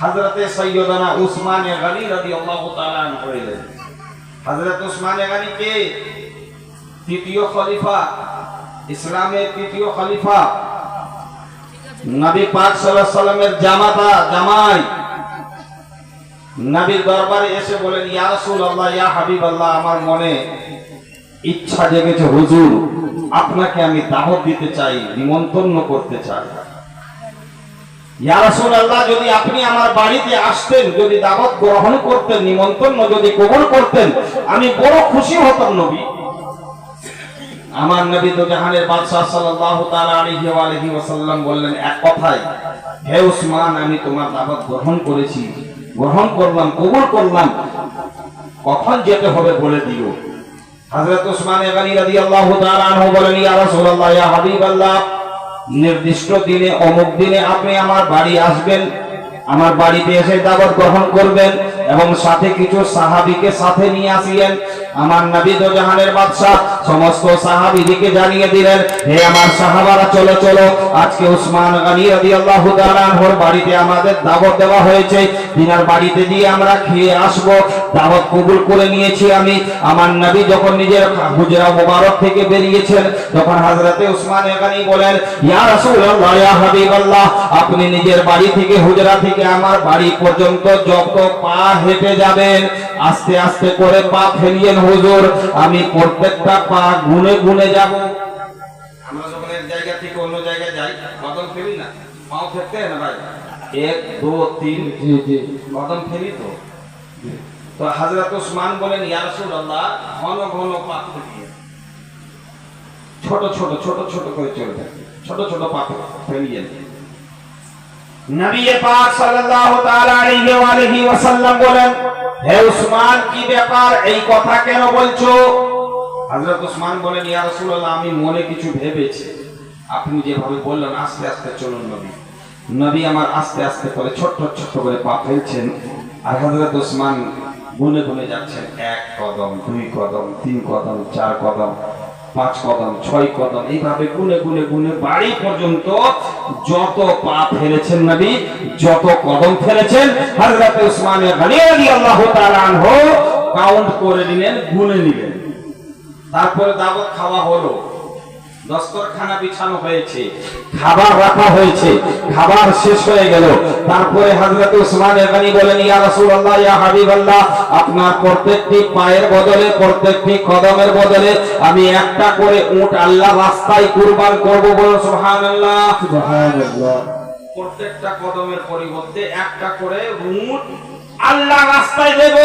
হযরতে সৈয়দনা উসমান গনি রাদিয়াল্লাহু তাআলা আনহু এলেন হযরত উসমান গনি কে? তৃতীয় খলিফা, ইসলামের তৃতীয় খলিফা। নবী পাক সাল্লাল্লাহু আলাইহি জামাতা, জামাই। নবীর দরবারে এসে বলেন, ইয়া রাসূলুল্লাহ, ইয়া হাবিবাল্লাহ, আমার মনে ইচ্ছা জেগেছে হুজুর, আপনাকে আমি দাওয়াত দিতে চাই, নিমন্ত্রণ করতে চাই। যদি আপনি আমার বাড়িতে আসতেন, যদি দাওয়াত গ্রহণ করতেন, নিমন্ত্রণ যদি কবুল করতেন, আমি বড় খুশি হতাম নবী। আমার নবী তো জাহানের বাদশাহ বললেন, এক কথায়, হে উসমান, আমি তোমার দাওয়াত গ্রহণ করেছি, গ্রহণ করলাম, কবুল করলাম। কখন যেতে হবে বলে দিও। হযরত উসমান গনি রাদিয়াল্লাহু তাআলা আনহু বলেন, ইয়া রাসূলুল্লাহ, ইয়া হাবিবাল্লাহ নির্দিষ্ট দিনে, অমুক দিনে আপনি আমার বাড়ি আসবেন, আমার বাড়িতে এসে দাবত গ্রহণ করবেন এবং সাথে কিছু সাহাবিকে সাথে নিয়ে আসিলেন আমার নবী তো জাহানের বাদশাহ, সমস্ত সাহাবীদেরকে জানিয়ে দিলেন, হে আমার সাহাবারা, চলো চলো, আজকে উসমান গনি রাদিয়াল্লাহু তাআলা আনহুর বাড়িতে আমাদের দাওয়াত দেওয়া হয়েছে। দিনার বাড়িতে দিয়ে আমরা খেয়ে আসব। দাওয়াত কবুল করে নিয়েছি আমি। আমার নবী যখন নিজের হুজরা মোবারক থেকে বেরিয়েছেন, তখন হযরতে উসমান গনি বলেন, ইয়া রাসূলুল্লাহ, ইয়া হাবিবাল্লাহ, আপনি নিজের বাড়ি থেকে, হুজরা থেকে আমার বাড়ি পর্যন্ত যত পা হেঁটে যাবেন, আস্তে আস্তে করে পা ফেলিয়েন হুজুর আমি প্রত্যেকটা পা গুনে গুনে যাব। আমরা যখন এক জায়গা থেকে অন্য জায়গায় যাই কদম ফেলি না? পাও ফেলতে না ভাই? এক দু তিন জি জি। কদম ফেলি তো? তো হাজরত উসমান বলেন ইয়া রাসূলুল্লাহ ঘন ঘন পা ফেলিয়ে ছোট ছোট ছোট ছোট করে চলবে ছোট ছোট পা ফেলিয়ে নবী পাক সাল্লাল্লাহু তাআলা আলাইহি ওয়া আলিহি ওয়াসাল্লাম বলেন হে উসমান, কি ব্যাপার? এই কথা কেন বলছো? হযরত উসমান বলেন, ইয়া রাসূলুল্লাহ, আমি মনে কিছু ভেবেছি। আপনি যেভাবে বললেন, আস্তে আস্তে চলুন নবী। নবী আমার আস্তে আস্তে করে ছোট্ট ছোট্ট করে পা ফেলছেন আর হযরত উসমান গুনে গুনে যাচ্ছেন। এক কদম, দুই কদম, তিন কদম, চার কদম। পাঁচ কদম, ছয় কদম, এইভাবে গুনে গুনে গুনে বাড়ি পর্যন্ত যত পা ফেলেছেন নাবি, যত কদম ফেলেছেন, হযরত উসমান গনি রাদিয়াল্লাহু তাআলা আনহু কাউন্ট করে নিলেন, গুনে নিলেন। তারপরে দাওয়াত খাওয়া হলো। দস্তরখানা বিছানো হয়েছে খাবার রাখা হয়েছে খাবার শেষ হয়ে গেল। তারপরে হযরত উসমান গনি বলেন ইয়া রাসূলুল্লাহ ইয়া হাবিবাল্লাহ আপনার প্রত্যেকটি পায়ের বদলে প্রত্যেকটি কদমের বদলে আমি একটা করে উট আল্লাহ রাস্তায় কুরবান করব বলো সুবহানাল্লাহ। সুবহানাল্লাহ। প্রত্যেকটা কদমের পরিবর্তে একটা করে উট আল্লাহ রাস্তায় দেব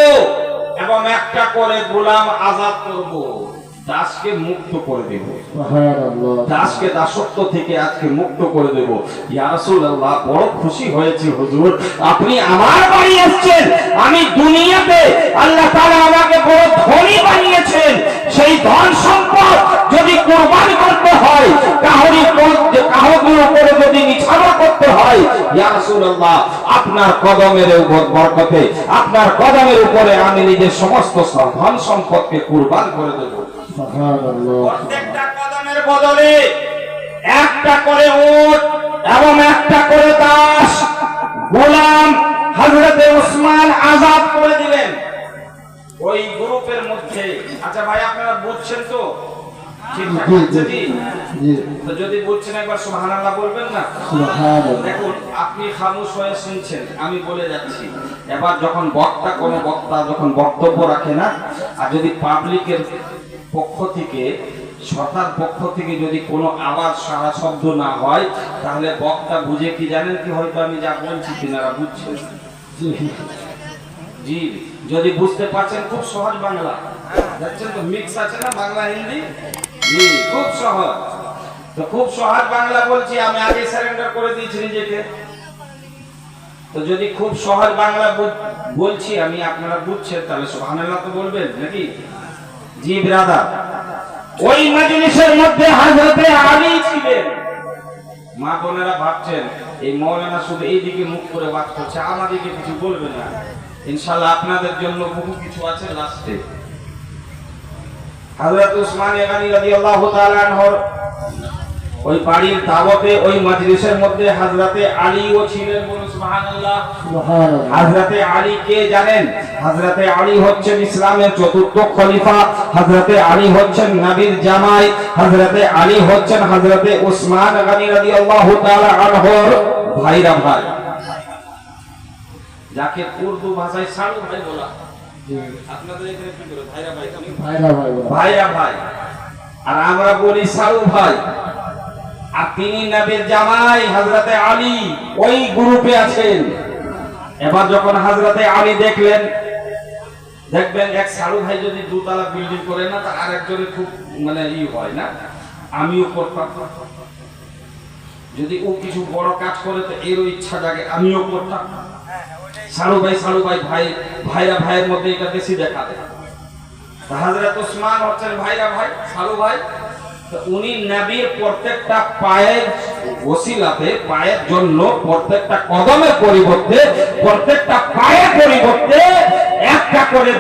এবং একটা করে গোলাম আজাদ করব। দাসকে মুক্ত করে দেব। দাসকে দাসত্ব থেকে আজকে মুক্ত করে দেব। ইয়া রাসূলুল্লাহ বড় খুশি হয়েছে হুজুর। আপনি আমার বাড়ি এসেছেন। আমি দুনিয়াতে আল্লাহ তাআলা আমাকে বড় ধনী বানিয়েছেন। সেই ধন সম্পদ যদি কুরবান করতে হয় কাহরি কাহগুলো করে যদি হয় ইয়া রাসূলুল্লাহ আপনার কদমের উপর বরকতে আপনার কদমের উপরে আমি নিজের সমস্ত ধন সম্পদকে কুরবান করে দেব। সুবহানাল্লাহ। প্রত্যেকটা কদমের বদলে একটা করে উট এবং একটা করে দাস গোলাম হযরতে উসমান আজাদ করে দিলেন। ওই গ্রুপের মধ্যে আচ্ছা ভাই আপনারা বুঝছেন তো? যদি বুঝছেন একবার সুবহানাল্লাহ বলবেন না? দেখুন আপনি খামোশ হয়ে শুনছেন আমি বলে যাচ্ছি। এবার যখন বক্তা কোনো বক্তা যখন বক্তব্য রাখে না আর যদি পাবলিকের পক্ষ থেকে সরকার পক্ষ থেকে যদি কোনো আওয়াজ সারা শব্দ না হয় তাহলে বক্তা বুঝে কি জানেন কি হয়তো আমি যা বলছি তিনারা বুঝছেন। জি যদি বুঝতে পারছেন খুব সহজ বাংলা। দেখছেন তো মিক্স আছে না বাংলা, হিন্দি? খুব সহজ। তো খুব সহজ বাংলা বলছি, আমি আগে সারেন্ডার করে দিয়েছি নিজেকে। তো যদি খুব সহজ বাংলা বলছি, আমি আপনারা বুঝছেন, তাহলে তো বলবেন, নাকি? জি ওই মজলিসের মধ্যে আলী ছিলেন। মা বোনেরা ভাবছেন, এই মৌলানা শুধু এইদিকে মুখ করে বাদ করছে আমাদিকে কিছু বলবে না। ইনশাল্লাহ আপনাদের জন্য বহু কিছু আছে লাস্টে। হযরত উসমান গনি রাদিয়াল্লাহু তাআলা আনহর ওই বাড়ির দাওয়াতে ওই মজলিসের মধ্যে হযরতে আলীও ছিলেন বলে সুবহানাল্লাহ। সুবহানাল্লাহ। হাজরাতে আলী কে জানেন? হাজরাতে আলী হচ্ছেন ইসলামের চতুর্থ খলিফা হাজরাতে আলী হচ্ছেন নবীর জামাই হাজরাতে আলী হচ্ছেন হাজরাতে উসমান গনি রাদিয়াল্লাহু তাআলা আনহুর ভাইরা ভাই। যাকে উর্দু ভাষায় সাড়ু ভাই বলা হয়। জি। আপনাদের এখানে কি বলে ভাইরা ভাই ভাইরা ভাই ভাইরা। ভাই। আর আমরা বলি সারু ভাই। আর তিনি নবীর জামাই হযরতে আলী ওই গ্রুপে আছেন। এবার যখন হযরতে আলী দেখলেন দেখবেন এক সারু ভাই যদি দুতলা বিল্ডিং করে না তার আরেকজনের খুব মানে ই হয় না? আমিও করতাম। যদি ও কিছু বড় কাজ করে তো এরও ইচ্ছা জাগে আমিও করতাম। সারু ভাই সারু ভাই ভাই, ভাইরা ভাইয়ের মধ্যে এটা বেশি দেখা দেয়। হাজরত হচ্ছেন ভাইরা ভাই, সারু ভাই। উনি নবীর প্রত্যেকটা পায়ের ওসিলাতে, পায়ের জন্য প্রত্যেকটা কদমের পরিবর্তে, প্রত্যেকটা পায়ের পরিবর্তে একটা করে